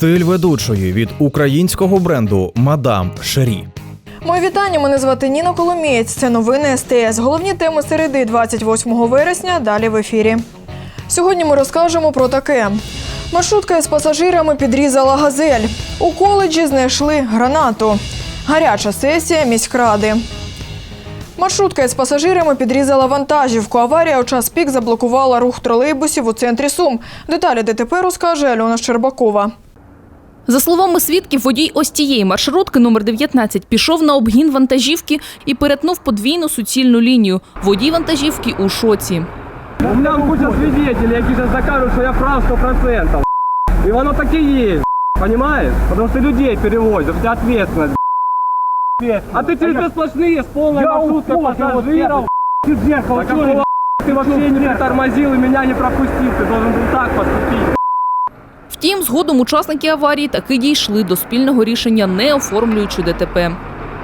Стиль ведучої від українського бренду Мадам Шері. Моє вітання. Мене звати Ніна Коломієць. Це новини СТС. Головні теми середи 28 вересня. Далі в ефірі. Сьогодні ми розкажемо про таке: маршрутка з пасажирами підрізала газель. У коледжі знайшли гранату. Гаряча сесія міськради. Маршрутка із пасажирами підрізала вантажівку. Аварія у час пік заблокувала рух тролейбусів у центрі Сум. Деталі ДТП розкаже Альона Щербакова. За словами свідків, водій ось тієї маршрутки номер 19 пішов на обгін вантажівки і перетнув подвійну суцільну лінію. Водій вантажівки у шоці. У меня куча свидетелей, які сейчас докажут, что я прав 100%. И оно так и есть, понимаешь? Потому что людей перевозят, у тебя ответственность. А ты через сплошные с полной маршруткой пассажиров. Ты зеркало, ты вообще не притормозил и меня не пропустил, ты должен был так поступить. Втім, згодом учасники аварії таки дійшли до спільного рішення, не оформлюючи ДТП.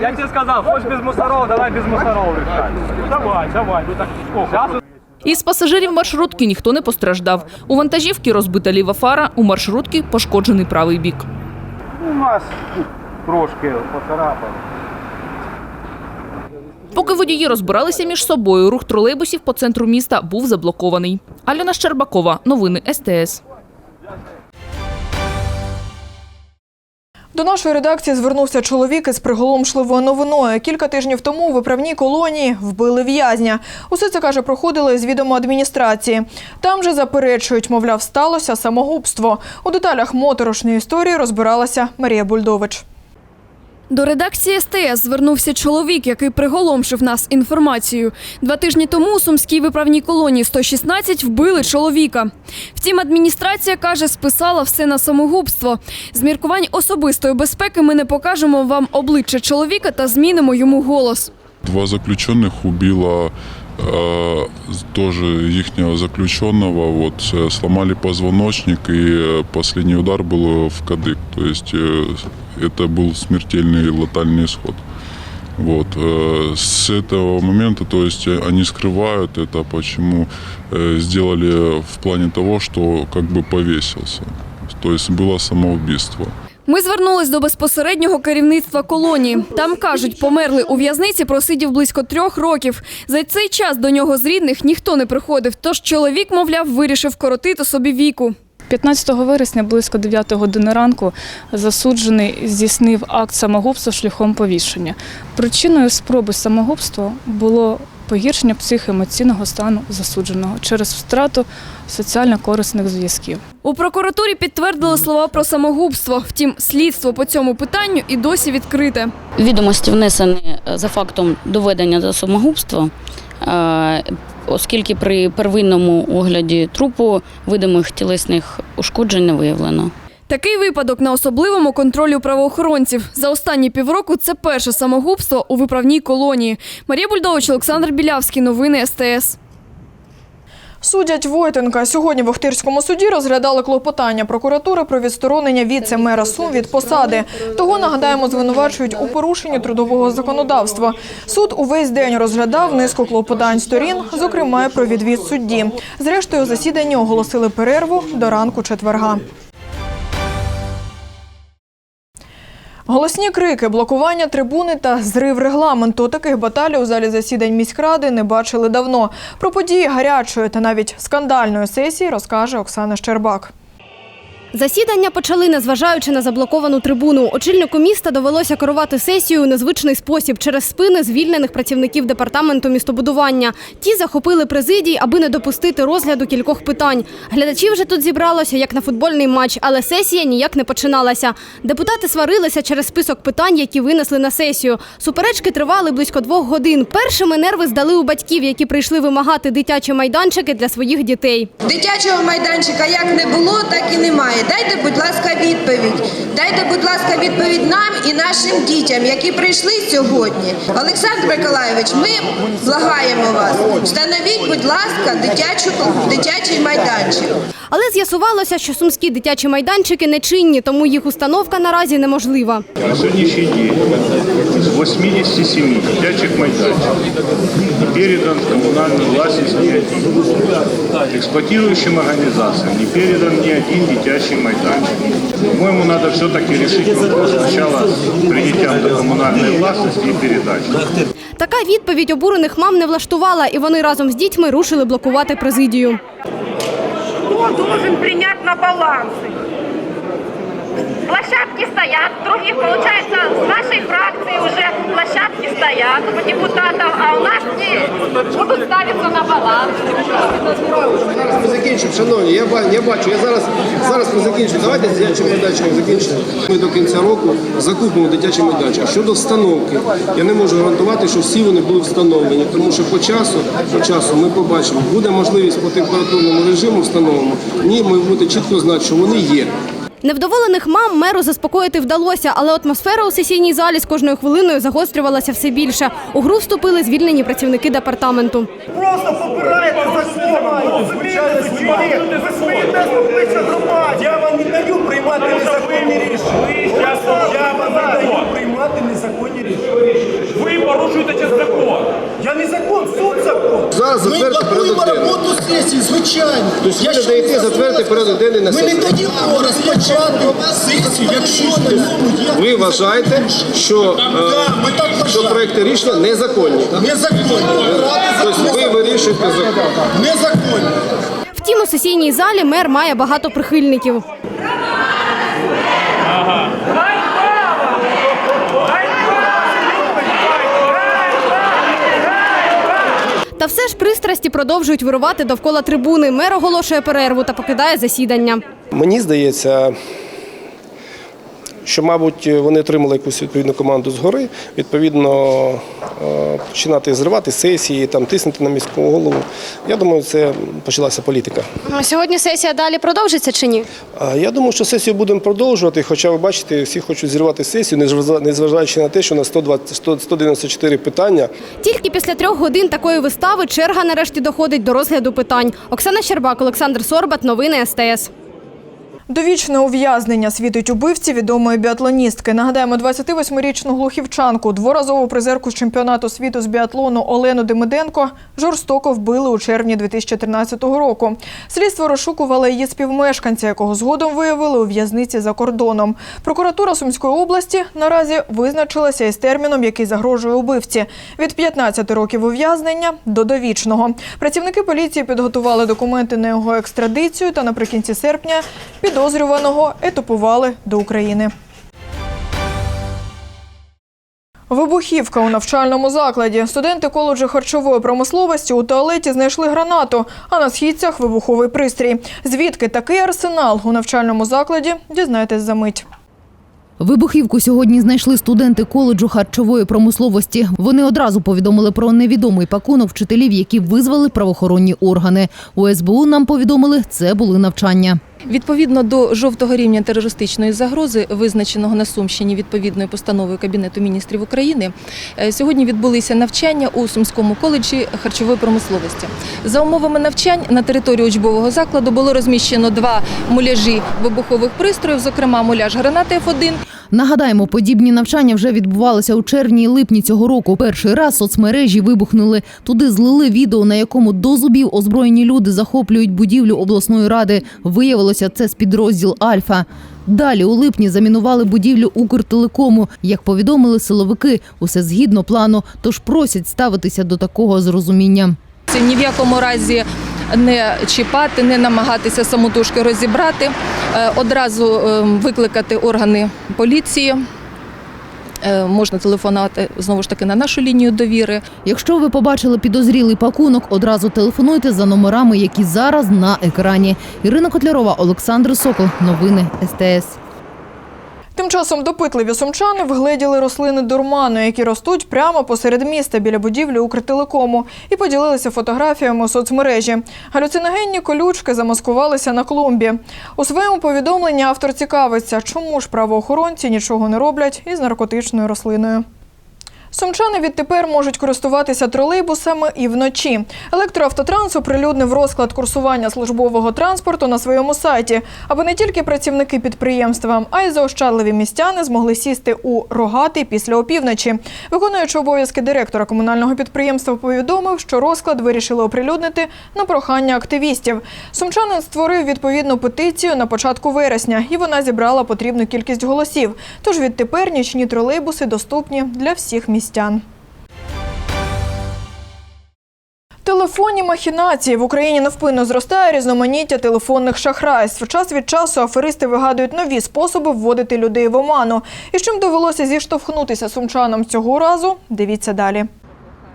Я тебе сказал, хочешь без мусоров, давай без мусоров решать. Давай, давай, ну так сколько? Із пасажирів маршрутки ніхто не постраждав. У вантажівки розбита ліва фара, у маршрутки пошкоджений правий бік. У нас тут трошки поцарапали. Поки водії розбиралися між собою, рух тролейбусів по центру міста був заблокований. Альона Щербакова, новини СТС. До нашої редакції звернувся чоловік із приголомшливою новиною. Кілька тижнів тому в виправній колонії вбили в'язня. Усе це каже, проходили з відомо адміністрації. Там же заперечують, мовляв, сталося самогубство. У деталях моторошної історії розбиралася Марія Бульдович. До редакції СТС звернувся чоловік, який приголомшив нас інформацією. Два тижні тому у сумській виправній колонії 116 вбили чоловіка. Втім, адміністрація каже, списала все на самогубство. З міркувань особистої безпеки ми не покажемо вам обличчя чоловіка та змінимо йому голос. Два заключенных убило э, тоже ихнего заключенного. Вот э, сломали позвоночник и э, последний удар был в кадык. То есть э, это был смертельный летальный исход. Вот. э, С этого момента, то есть э, они скрывают это, почему э, сделали в плане того, что как бы повесился. То есть было самоубийство. Ми звернулись до безпосереднього керівництва колонії. Там кажуть, померли у в'язниці, просидів близько трьох років. За цей час до нього з рідних ніхто не приходив. Тож чоловік, мовляв, вирішив коротити собі віку. 15 вересня близько 9 години ранку засуджений здійснив акт самогубства шляхом повішення. Причиною спроби самогубства було погіршення психоемоційного стану засудженого через втрату соціально корисних зв'язків. У прокуратурі підтвердили слова про самогубство. Втім, слідство по цьому питанню і досі відкрите. Відомості внесені за фактом доведення до самогубства, е, оскільки при первинному огляді трупу видимих тілесних ушкоджень не виявлено. Такий випадок на особливому контролі правоохоронців. За останні півроку це перше самогубство у виправній колонії. Марія Бульдович, Олександр Білявський. Новини СТС. Судять Войтенка. Сьогодні в Охтирському суді розглядали клопотання прокуратури про відсторонення віце-мера Сум від посади. Того, нагадаємо, звинувачують у порушенні трудового законодавства. Суд увесь день розглядав низку клопотань сторін, зокрема про відвід судді. Зрештою, засідання оголосили перерву до ранку четверга. Голосні крики, блокування трибуни та зрив регламенту. Таких баталій у залі засідань міськради не бачили давно. Про події гарячої та навіть скандальної сесії розкаже Оксана Щербак. Засідання почали, незважаючи на заблоковану трибуну. Очільнику міста довелося керувати сесією у незвичний спосіб через спини звільнених працівників департаменту містобудування. Ті захопили президії, аби не допустити розгляду кількох питань. Глядачів вже тут зібралося як на футбольний матч, але сесія ніяк не починалася. Депутати сварилися через список питань, які винесли на сесію. Суперечки тривали близько двох годин. Першими нерви здали у батьків, які прийшли вимагати дитячі майданчики для своїх дітей. Дитячого майданчика як не було, так і немає. Дайте, будь ласка, відповідь. Дайте, будь ласка, відповідь нам і нашим дітям, які прийшли сьогодні. Олександр Миколайович, ми благаємо вас. Встановіть, будь ласка, дитячу, дитячий майданчик. Але з'ясувалося, що сумські дитячі майданчики нечинні, тому їх установка наразі неможлива. На сьогоднішній день з 87 дитячих майданчиків передан в коммунальную власть. Эксплуатирующим организациям не передан ни один детящий майданчик. По-моему, надо все-таки решить вопрос сначала принятия до коммунальной властности и передачи. Така відповідь обурених мам не влаштувала, і вони разом з дітьми рушили блокувати президію. Кто должен принять на баланс? Площадки стоят, других, получается, с нашей фракции уже площадки стоят у депутатов, а у нас не будут ставиться на баланс. Зараз ми закінчимо, шановні. Я, ба- я бачу, я зараз, зараз ми закінчимо. Давайте з дитячим майданчиком закінчимо. Ми до кінця року закупимо дитячий майданчик. Щодо встановки, я не можу гарантувати, що всі вони будуть встановлені, тому що по часу, по часу ми побачимо, буде можливість по температурному режиму встановимо. Ні, ми будемо чітко знати, що вони є. Невдоволених мам меру заспокоїти вдалося, але атмосфера у сесійній залі з кожною хвилиною загострювалася все більше. У гру вступили звільнені працівники департаменту. Просто попираєте закон, звичайно, знімаєте, ви смієте з громаді. Я вам не даю приймати незаконні рішення. Я вам не даю приймати незаконні рішення. Ви порушуєте закон. Я не закон, суд Зараз затвердити порядок денний. роботу сесії, звичайно. Тобто ви не даєте затвердити порядок денний на Ми не сесії. даємо розпочати сесію, якщо на ньому є Ви вважаєте, що, е, що проекти рішення незаконні. так? незаконні. Тобто ви вирішуєте закон. Незаконні. Втім, у сесійній залі мер має багато прихильників. Та все ж пристрасті продовжують вирувати довкола трибуни. Мер оголошує перерву та покидає засідання. Мені здається, що, мабуть, вони отримали якусь відповідну команду згори, відповідно е, починати зривати сесії, там тиснути на міську голову. Я думаю, це почалася політика. Сьогодні сесія далі продовжиться чи ні? Я думаю, що сесію будемо продовжувати, хоча ви бачите, всі хочуть зірвати сесію, незважа- незважаючи на те, що на 120, 100 194 питання. Тільки після трьох годин такої вистави черга нарешті доходить до розгляду питань. Оксана Щербак, Олександр Сорбат, новини СТС. Довічне ув'язнення світить убивці відомої біатлоністки. Нагадаємо, 28-річну глухівчанку, дворазову призерку з чемпіонату світу з біатлону Олену Демиденко жорстоко вбили у червні 2013 року. Слідство розшукувало її співмешканця, якого згодом виявили у в'язниці за кордоном. Прокуратура Сумської області наразі визначилася із терміном, який загрожує убивці – від 15 років ув'язнення до довічного. Працівники поліції підготували документи на його екстрадицію та наприкінці серпня підозрюваного етапували до України. Вибухівка у навчальному закладі. Студенти коледжу харчової промисловості у туалеті знайшли гранату, а на східцях вибуховий пристрій. Звідки такий арсенал у навчальному закладі? Дізнайтесь за мить. Вибухівку сьогодні знайшли студенти коледжу харчової промисловості. Вони одразу повідомили про невідомий пакунок вчителів, які визвали правоохоронні органи. У СБУ нам повідомили, це були навчання. Відповідно до жовтого рівня терористичної загрози, визначеного на Сумщині відповідною постановою Кабінету міністрів України, е, сьогодні відбулися навчання у Сумському коледжі харчової промисловості. За умовами навчань на території учбового закладу було розміщено два муляжі вибухових пристроїв, зокрема муляж гранати Ф1 Нагадаємо, подібні навчання вже відбувалися у червні і липні цього року. Перший раз соцмережі вибухнули. Туди злили відео, на якому до зубів озброєні люди захоплюють будівлю обласної ради. Виявилося, це спідрозділ Альфа. Далі у липні замінували будівлю Укртелекому. Як повідомили силовики, усе згідно плану, тож просять ставитися до такого з розумінням. Це ні в якому разі не чіпати, не намагатися самотужки розібрати, Е, одразу е, викликати органи поліції. Е, Можна телефонувати знову ж таки на нашу лінію довіри. Якщо ви побачили підозрілий пакунок, одразу телефонуйте за номерами, які зараз на екрані. Ірина Котлярова, Олександр Сокол. Новини СТС. Тим часом допитливі сумчани вгледіли рослини дурману, які ростуть прямо посеред міста біля будівлі Укртелекому, і поділилися фотографіями у соцмережі. Галюциногенні колючки замаскувалися на клумбі. У своєму повідомленні автор цікавиться, чому ж правоохоронці нічого не роблять із наркотичною рослиною. Сумчани відтепер можуть користуватися тролейбусами і вночі. Електроавтотранс оприлюднив розклад курсування службового транспорту на своєму сайті, аби не тільки працівники підприємства, а й заощадливі містяни змогли сісти у рогатий після опівночі. Виконуючи обов'язки директора комунального підприємства, повідомив, що розклад вирішили оприлюднити на прохання активістів. Сумчанин створив відповідну петицію на початку вересня, і вона зібрала потрібну кількість голосів. Тож відтепер нічні тролейбуси доступні для всіх містян. Телефонні махінації в Україні невпинно зростає різноманіття телефонних шахрайств. Час від часу аферисти вигадують нові способи вводити людей в оману. І з чим довелося зіштовхнутися сумчанам цього разу? Дивіться далі.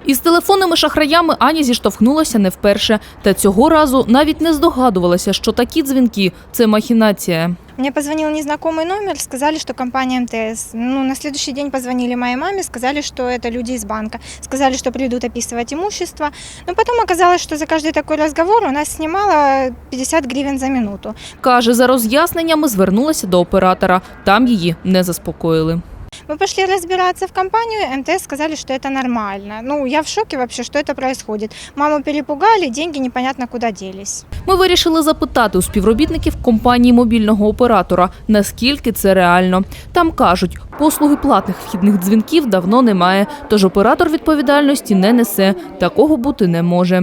Із телефонними шахраями Аня зіштовхнулася не вперше. Та цього разу навіть не здогадувалася, що такі дзвінки – це махінація. Мне позвонил незнакомый номер, сказали, что компания МТС. Ну, на следующий день позвонили моей маме, сказали, что это люди из банка. Сказали, что придут описывать имущество. Но потом оказалось, что за каждый такой разговор у нас снимало 50 гривен за минуту. Каже, за роз'ясненнями звернулася до оператора. Там її не заспокоїли. Мы пошли разбираться в компанию, МТС сказали, что это нормально. Ну, я в шоке вообще, что это происходит. Маму перепугали, деньги непонятно куда делись. Ми вирішили запитати у співробітників компанії мобільного оператора, наскільки це реально. Там кажуть, послуги платних вхідних дзвінків давно немає, тож оператор відповідальності не несе. Такого бути не може.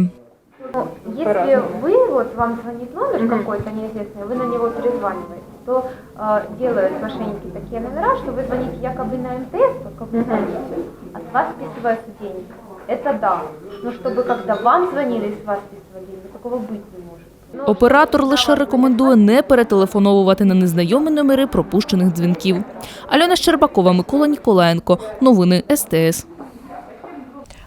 Если вы, вот вам звонит номер какой-то неизвестный, вы на него перезваниваете, то э, делают мошенники такие номера, что вы звоните якобы на МТС, как вы звоните, а с вас списываются деньги. Это да. Но чтобы когда вам звонили и с вас списывали деньги, такого быть не может. Оператор лише рекомендує не перетелефоновувати на незнайомі номери пропущених дзвінків. Альона Щербакова, Микола Ніколаєнко. Новини СТС.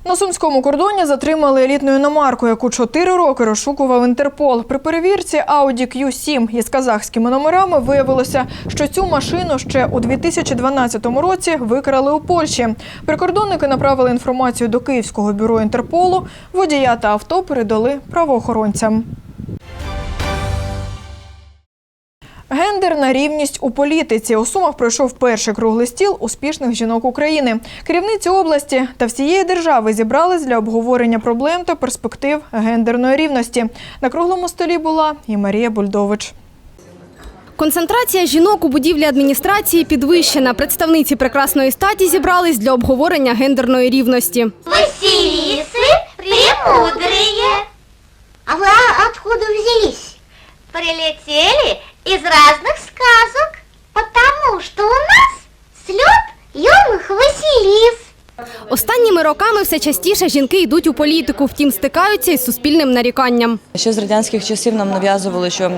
На сумському кордоні затримали елітну іномарку, яку чотири роки розшукував Інтерпол. При перевірці Audi Q7 із казахськими номерами виявилося, що цю машину ще у 2012 році викрали у Польщі. Прикордонники направили інформацію до Київського бюро Інтерполу. Водія та авто передали правоохоронцям. Гендерна рівність у політиці у Сумах пройшов перший круглий стіл успішних жінок України. Керівниці області та всієї держави зібрались для обговорення проблем та перспектив гендерної рівності. На круглому столі була і Марія Бульдович. Концентрація жінок у будівлі адміністрації підвищена. Представниці прекрасної статі зібрались для обговорення гендерної рівності. Василисы премудрые. А вы откуда взялись? Прилетели из разных сказок, потому что у нас слет юных Василис. Останніми роками все частіше жінки йдуть у політику, втім стикаються із суспільним наріканням. Ще з радянських часів нам нав'язували, що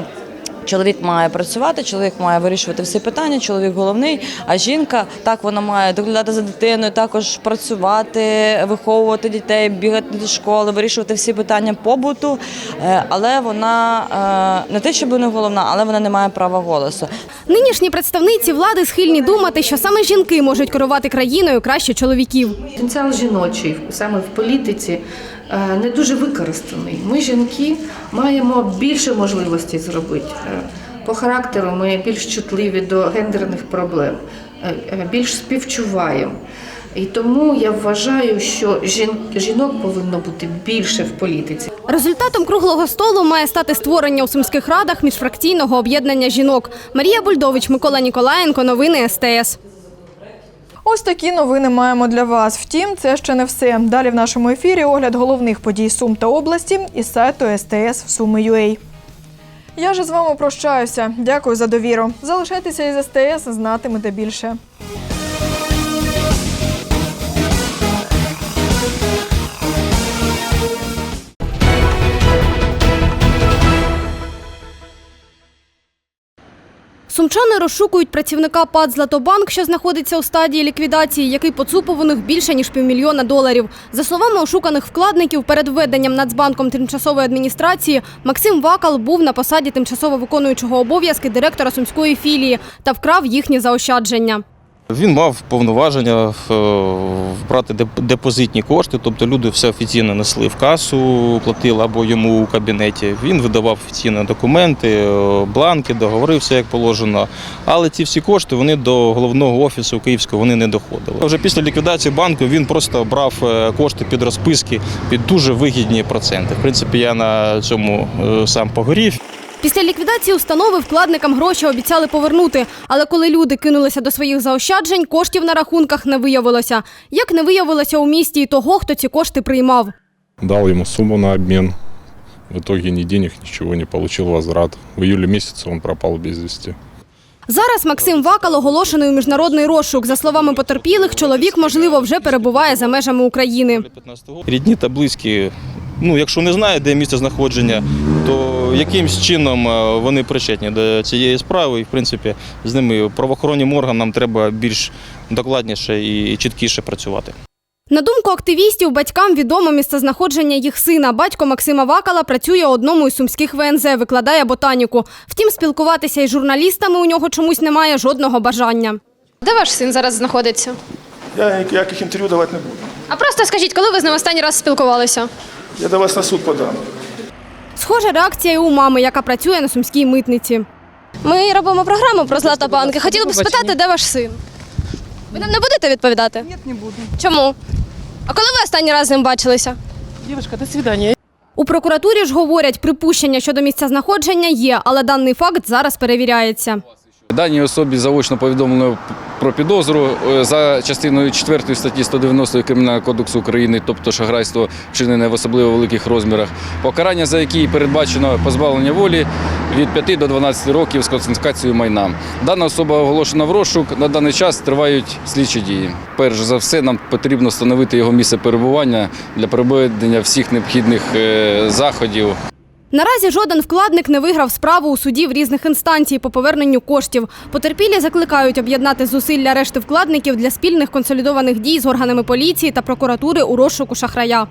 чоловік має працювати, чоловік має вирішувати всі питання, чоловік головний, а жінка так вона має доглядати за дитиною, також працювати, виховувати дітей, бігати до школи, вирішувати всі питання побуту. Е, Але вона е, не те, щоб не головна, але вона не має права голосу. Нині представниці влади схильні думати, що саме жінки можуть керувати країною краще чоловіків. Потенціал жіночий саме в політиці не дуже використаний. Ми, жінки, маємо більше можливостей зробити. Е, По характеру ми більш чутливі до гендерних проблем, е, е, більш співчуваємо. І тому я вважаю, що жін- жінок повинно бути більше в політиці. Результатом круглого столу має стати створення у сумських радах міжфракційного об'єднання жінок. Марія Бульдович, Микола Ніколаєнко. Новини СТС. Ось такі новини маємо для вас. Втім, це ще не все. Далі в нашому ефірі огляд головних подій Сум та області із сайту СТС Суми.ua. Я ж з вами прощаюся. Дякую за довіру. Залишайтеся із СТС, знатимете більше. Сумчани розшукують працівника ПАД «Златобанк», що знаходиться у стадії ліквідації, який поцупив у них більше ніж півмільйона доларів. За словами ошуканих вкладників, перед введенням Нацбанком тимчасової адміністрації Максим Вакал був на посаді тимчасово виконуючого обов'язки директора сумської філії та вкрав їхні заощадження. Він мав повноваження е, брати депозитні кошти, тобто люди все офіційно несли в касу, платили або йому у кабінеті. Він видавав офіційні документи, е, бланки, договори, все як положено. Але ці всі кошти вони до головного офісу київського вони не доходили. Вже після ліквідації банку він просто брав е, кошти під розписки під дуже вигідні проценти. В принципі, я на цьому сам погорів. Після ліквідації установи вкладникам гроші обіцяли повернути, але коли люди кинулися до своїх заощаджень, коштів на рахунках не виявилося. Як не виявилося у місті і того, хто ці кошти приймав. Дал ему сумму на обмен. В итоге ни денег, ничего не получил возврат. В июле месяце он пропал без вести. Зараз Максим Вакал оголошений у міжнародний розшук. За словами потерпілих, чоловік, можливо, вже перебуває за межами України. Рідні та близькі, ну якщо не знають, де місце знаходження, то якимсь чином е, вони причетні до цієї справи, і в принципі з ними правоохоронним органам треба більш докладніше і чіткіше працювати. На думку активістів, батькам відомо місцезнаходження їх сина. Батько Максима Вакала працює у одному із сумських ВНЗ, викладає ботаніку. Втім, спілкуватися із журналістами у нього чомусь немає жодного бажання. Де ваш син зараз знаходиться? Я ніяких інтерв'ю давати не буду. А просто скажіть, коли ви з ним останній раз спілкувалися? Я до вас на суд подам. Схожа реакція і у мами, яка працює на сумській митниці. Ми робимо програму про Златобанки. Хотіли б спитати, де ваш син? Ви нам не будете відповідати? Ні, не буду. Чому? А коли ви останній раз з ним бачилися? Дівчинка, до свидання. У прокуратурі ж говорять, припущення щодо місця знаходження є, але даний факт зараз перевіряється. Даній особі заочно повідомлено про підозру е, за частиною 4 статті 190 Кримінального кодексу України, тобто шахрайство вчинене в особливо великих розмірах, покарання за які передбачено позбавлення волі від 5 до 12 років з конфіскацією майна. Дана особа оголошена в розшук. На даний час тривають слідчі дії. Перш за все, нам потрібно встановити його місце перебування для проведення всіх необхідних е, заходів. Наразі жоден вкладник не виграв справу у суді в різних інстанцій по поверненню коштів. Потерпілі закликають об'єднати зусилля решти вкладників для спільних консолідованих дій з органами поліції та прокуратури у розшуку шахрая.